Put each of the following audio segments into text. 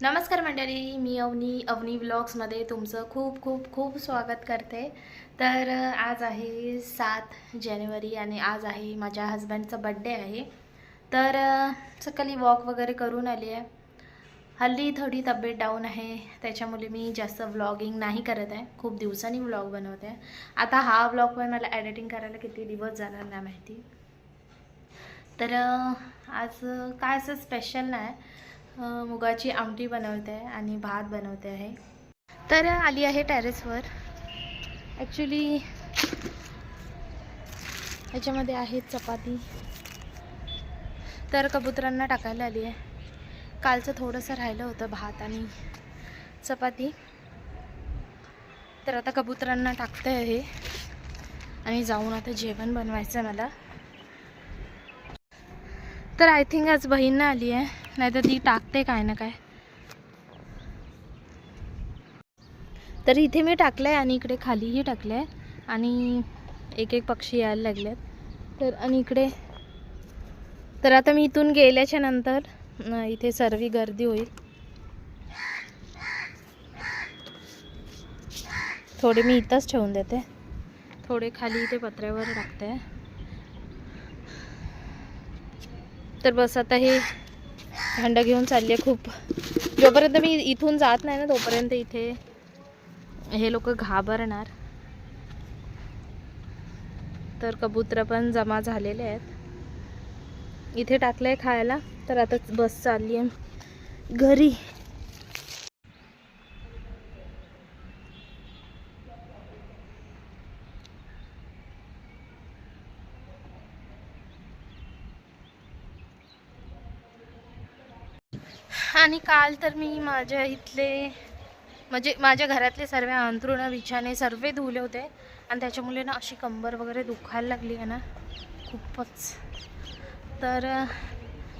नमस्कार मंडळी मी अवनी अवनी ब्लॉग्समध्ये तुमचं खूप खूप खूप स्वागत करते. तर आज आहे सात जानेवारी आणि आज आहे माझ्या हस्बंडचा बड्डे आहे. तर सकाळी वॉक वगैरे करून आली आहे. हल्ली थोडी तब्येत डाऊन आहे त्याच्यामुळे मी जास्त व्लॉगिंग नाही करत आहे. खूप दिवसांनी व्लॉग बनवते. आहे आता हा व्लॉग पण मला एडिटिंग करायला किती दिवस जाणार नाही माहिती. तर आज काय असं स्पेशल नाही. मुगाची आमटी बनवते आहे आणि भात बनवते आहे. तर आली आहे टेरेसवर ॲक्च्युली ह्याच्यामध्ये आहे चपाती. तर कबुतरांना टाकायला आली आहे. कालचं थोडंसं राहिलं होतं भात आणि चपाती. तर आता कबुतरांना टाकते आहे. आणि जाऊन आता जेवण बनवायचं आहे मला. तर आय थिंक आज बहीण आली आहे. नाहीतर ती टाकते काय ना काय. तर इथे मी टाकलं आहे आणि इकडे खालीही टाकलं आहे आणि एक एक पक्षी यायला लागलेत. तर आणि इकडे तर आता मी इथून गेल्याच्यानंतर इथे सर्वी गर्दी होईल. थोडे मी इथंच ठेवून देते. थोडे खाली इथे पत्र्यावर टाकते. तर बस आता हे भांडं घेऊन चालली आहे खूप. जोपर्यंत मी इथून जात नाही ना तोपर्यंत इथे हे लोक घाबरणार. तर कबूतर पण जमा झालेले आहेत. इथे टाकलं आहे खायला तर आता बस चालली आहे. घरी. आणि काल तर मी माझ्या इथले म्हणजे माझ्या घरातले सर्व अंथरुणं विछाने सर्व धुले होते. आणि त्याच्यामुळे ना अशी कंबर वगैरे दुखायला लागली आहे ना. खूपच. तर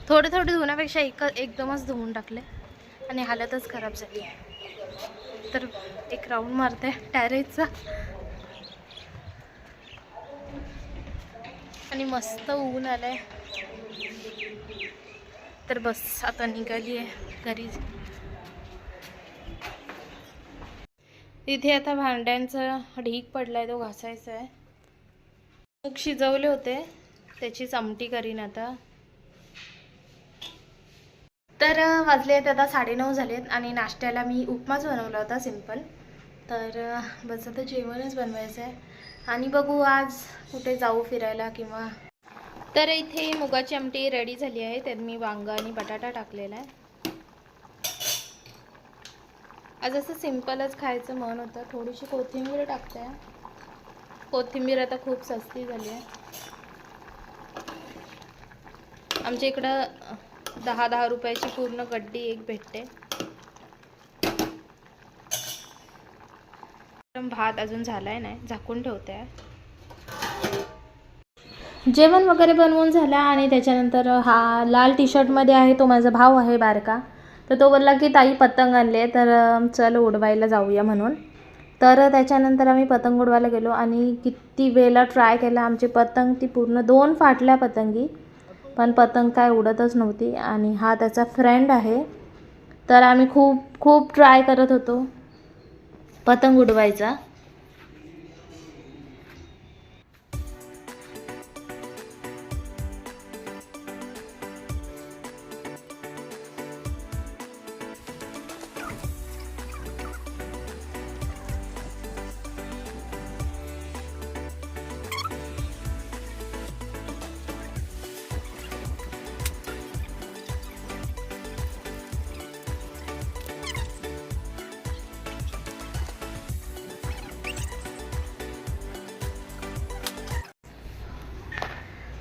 थोडे थोडे धुण्यापेक्षा एक एकदमच धुवून टाकले. आणि हालतच खराब झाली आहे. तर एक राऊंड मारते टॅरेसचा आणि मस्त ऊन आलं आहे तर बस आता निघाली आहे घरी. इथे आता भांड्यांचा ढीक आहे तो घासायचा आहे मग शिजवले होते त्याची चमटी करीन आता. तर वाजले आहेत आता साडेनऊ झालेत आणि नाश्त्याला मी उपमाच बनवला होता सिंपल तर बस आता जेवणच बनवायचं आहे आणि बघू आज कुठे जाऊ फिरायला किंवा तर इथे मुगाची आमटी रेडी झाली आहे. त्यात मी वांगा आणि बटाटा टाकलेला आहे. आज असं सिम्पलच खायचं मन होतं. थोडीशी कोथिंबीर टाकते. कोथिंबीर आता खूप सस्ती झाली आहे. आमच्या इकडं दहा दहा रुपयाची पूर्ण गड्डी एक भेटते. भात अजून झालाय नाही. झाकून ठेवते. आहे जेवण वगैरे बनवून झालं आणि त्याच्यानंतर हा लाल टी शर्टमध्ये आहे तो माझा भाऊ आहे बारका. तर तो बोलला की ताई पतंग आणले तर चल उडवायला जाऊया म्हणून. तर त्याच्यानंतर आम्ही पतंग उडवायला गेलो आणि किती वेळेला ट्राय केला आमची पतंग ती पूर्ण दोन फाटल्या पतंगी. पण पतंग काय उडतच नव्हती आणि हा त्याचा फ्रेंड आहे. तर आम्ही खूप खूप ट्राय करत होतो पतंग उडवायचा.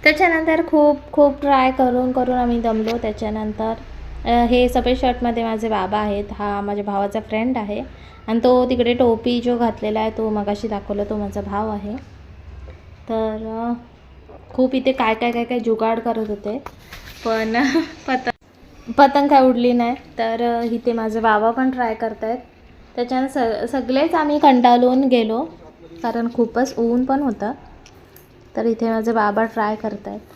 त्याच्यानंतर खूप खूप ट्राय करून करून आम्ही दमलो. त्याच्यानंतर हे सफेद शर्टमध्ये माझे बाबा आहेत. हा माझ्या भावाचा फ्रेंड आहे. आणि तो तिकडे टोपी जो घातलेला आहे तो मगाशी दाखवला. तो माझा भाव आहे. तर खूप इथे काय काय काय काय जुगाड करत होते. पण पतंग पतंग काय उडली नाही. तर इथे माझे बाबा पण ट्राय करत आहेत त्याच्यानं स सगळेच आम्ही कंटाळून गेलो. कारण खूपच ऊन पण होतं. तर इथे माझे बाबा ट्राय करत आहेत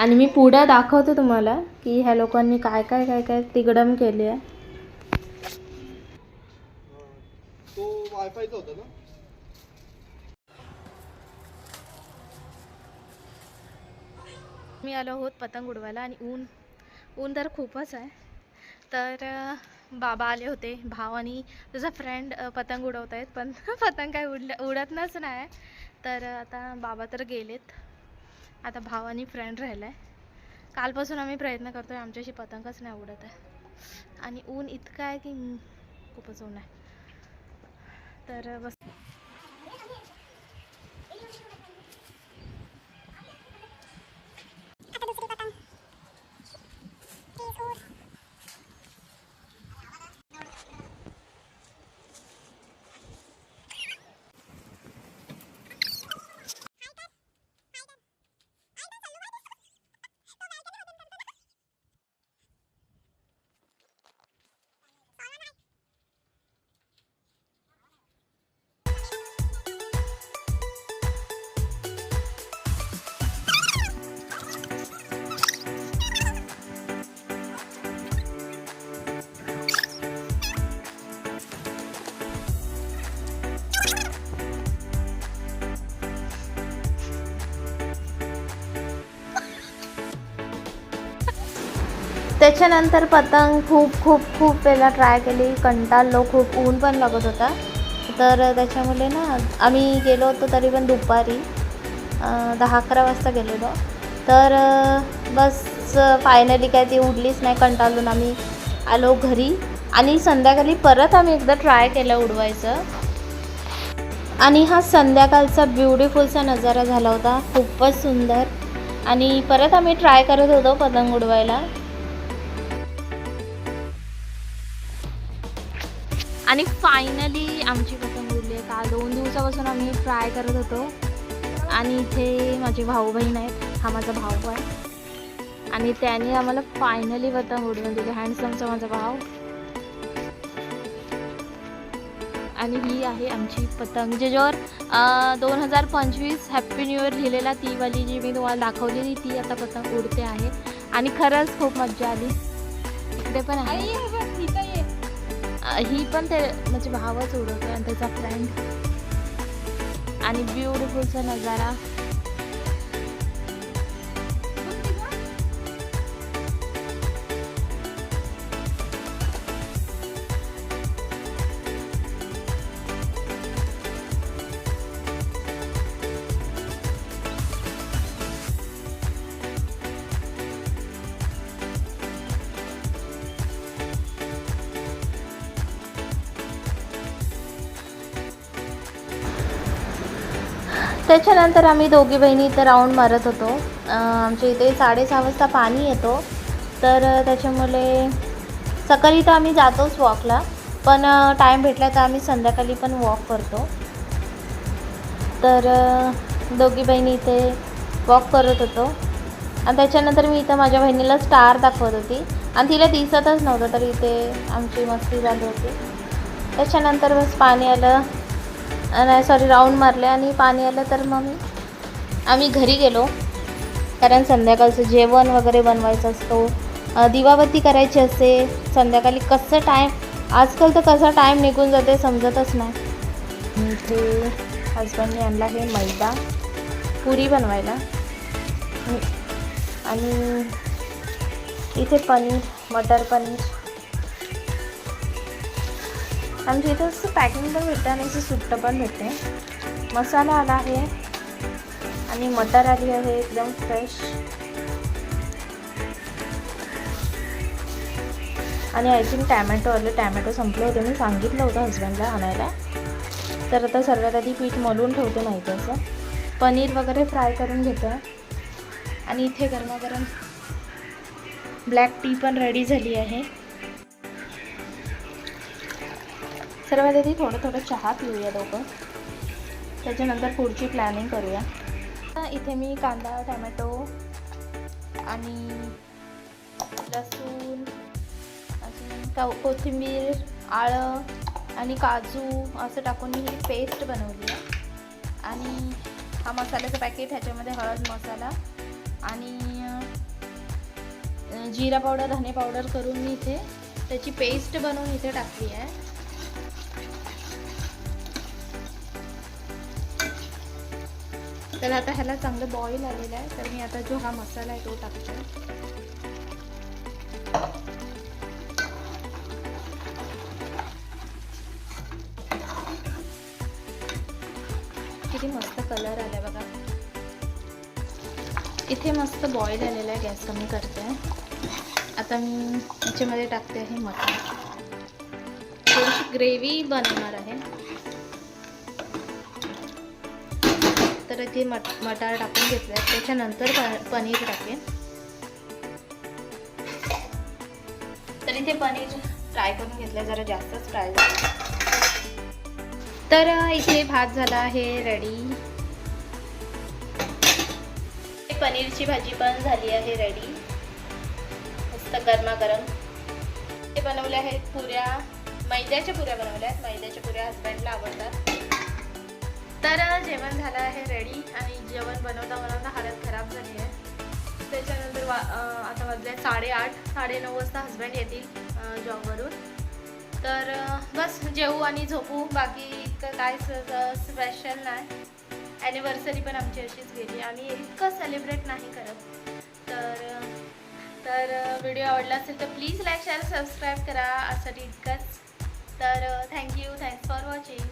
आणि मी पुढं दाखवते तुम्हाला की ह्या लोकांनी काय काय काय काय तिगडम केली आहे. तो वायफायचा होता ना? मी आलो आहोत पतंग उडवायला आणि ऊन ऊन तर खूपच आहे. तर बाबा आले होते भाव आणि तुझा फ्रेंड पतंग उडवत आहेत पण पतंग काय उडल्या उडतच नाही. तर आता बाबा तर गेलेत. आता भाव आणि फ्रेंड राहिला आहे कालपासून आम्ही प्रयत्न करतो आहे आमच्याशी पतंगच नाही उडत आहे. आणि ऊन इतकं आहे की खूपच ऊन आहे. तर बस त्याच्यानंतर पतंग खूप खूप खूप वेळा ट्राय केली. कंटाळलो खूप ऊन पण लागत होता. तर त्याच्यामुळे ना आम्ही गेलो होतो तरी पण दुपारी दहा अकरा वाजता गेलेलो. तर बस फायनली काय ती उडलीच नाही कंटाळून आम्ही आलो घरी. आणि संध्याकाळी परत आम्ही एकदा ट्राय केलं उडवायचं. आणि हा संध्याकाळचा ब्युटिफुलचा नजारा झाला होता. खूपच सुंदर. आणि परत आम्ही ट्राय करत होतो पतंग उडवायला. आणि फायनली आमची पतंग उडली आहे. का दोन दिवसापासून आम्ही ट्राय करत होतो. आणि इथे माझे भाऊ बहीण आहेत. हा माझा भाऊ आहे. आणि त्याने आम्हाला फायनली पतंग उडवून दिली हँडसमचा माझा भाव आणि ही आहे आमची पतंग ज्याच्यावर दोन हजार पंचवीस हॅप्पी न्यू इयर लिहिलेला ती वाली जी मी तुम्हाला दाखवलेली ती आता पतंग उडते आहे. आणि खरंच खूप मजा आली. इकडे पण आहे. ही पण ते म्हणजे भावच उडवतो आणि त्याचा फ्रेंड आणि ब्युटिफुलचा नजारा. त्याच्यानंतर आम्ही दोघी बहिणी इथं राऊंड मारत होतो. आमच्या इथे साडेसहा वाजता पाणी येतो. तर त्याच्यामुळे सकाळी तर आम्ही जातोच वॉकला पण टाईम भेटला तर आम्ही संध्याकाळी पण वॉक करतो. तर दोघी बहिणी इथे वॉक करत होतो. आणि त्याच्यानंतर मी इथं माझ्या बहिणीला स्टार दाखवत होती. आणि तिला दिसतच नव्हतं तर इथे आमची मस्ती झाली होती. त्याच्यानंतर बस पाणी आलं. नाही सॉरी राऊंड मारले आणि पाणी आलं तर मग मी आम्ही घरी गेलो. कारण संध्याकाळचं जेवण वगैरे बनवायचं असतो. दिवाबत्ती करायची असते. संध्याकाळी कसं टाईम आजकाल तर कसा टाईम निघून जाते समजतच नाही. इथे हजबंडने आणला हे मैदा. पुरी बनवायला. आणि इथे पनीर मटर पनीर. आमच्या इथं असं पॅकिंग पण भेटतं आणि असं सुट्टं पण भेटते. मसाला आला आहे. आणि मटर आली आहे एकदम फ्रेश आणि आय थिंक टॅमॅटो आले. टॅमॅटो संपले होते. मी सांगितलं होतं हसबंडला आणायला. तर आता सर्वात आधी पीठ मलून ठेवते नाही असं पनीर वगैरे फ्राय करून घेतो. आणि इथे गरमागरम ब्लॅक टी पण रेडी झाली आहे. सर्वात आधी थोडं थोडं चहा पिऊया दोघं. त्याच्यानंतर पुढची प्लॅनिंग करूया. इथे मी कांदा टमॅटो आणि लसूण अजून का कोथिंबीर आळं आणि काजू असं टाकून मी ही पेस्ट बनवली आहे. आणि हा मसाल्याचं पॅकेट ह्याच्यामध्ये हळद मसाला आणि जिरा पावडर धने पावडर करून मी इथे त्याची पेस्ट बनवून इथे टाकली आहे. तर आता ह्याला चांगलं बॉईल आलेलं आहे. तर मी आता जो हा मसाला आहे तो टाकतो किती मस्त कलर आलाय बघा. इथे मस्त बॉईल आलेला आहे. गॅस कमी करते. आता मी याच्यामध्ये टाकते आहे मटार थोडीशी ग्रेव्ही बनवणार आहे. तर इथे मट मटार टाकून घेतलं आहे त्याच्यानंतर प पनीर टाकेन. तर इथे पनीर फ्राय करून घेतलं जरा जास्तच फ्राय झालं. तर इथे भात झाला आहे रेडी पनीरची भाजी पण झाली आहे रेडी मस्त गरमागरम. ते बनवले आहेत पुऱ्या. मैद्याच्या पुऱ्या बनवल्या आहेत. मैद्याच्या पुऱ्या हजबंडला आवडतात. तर जेवण झालं आहे रेडी आणि जेवण बनवता बनवता हालत खराब झाली आहे. त्याच्यानंतर वा आता वाजले आहेत साडेआठ साडेनऊ वाजता हजबंड येतील जॉबवरून तर बस जेवू आणि झोपू. बाकी इतकं काय स्पेशल नाही. ॲनिव्हर्सरी पण आमची अशीच गेली. आम्ही इतकं सेलिब्रेट नाही करत. तर तर व्हिडिओ आवडला असेल तर प्लीज लाईक शेअर सबस्क्राईब करा. असं इतकंच तर थँक्यू थँक्स फॉर वॉचिंग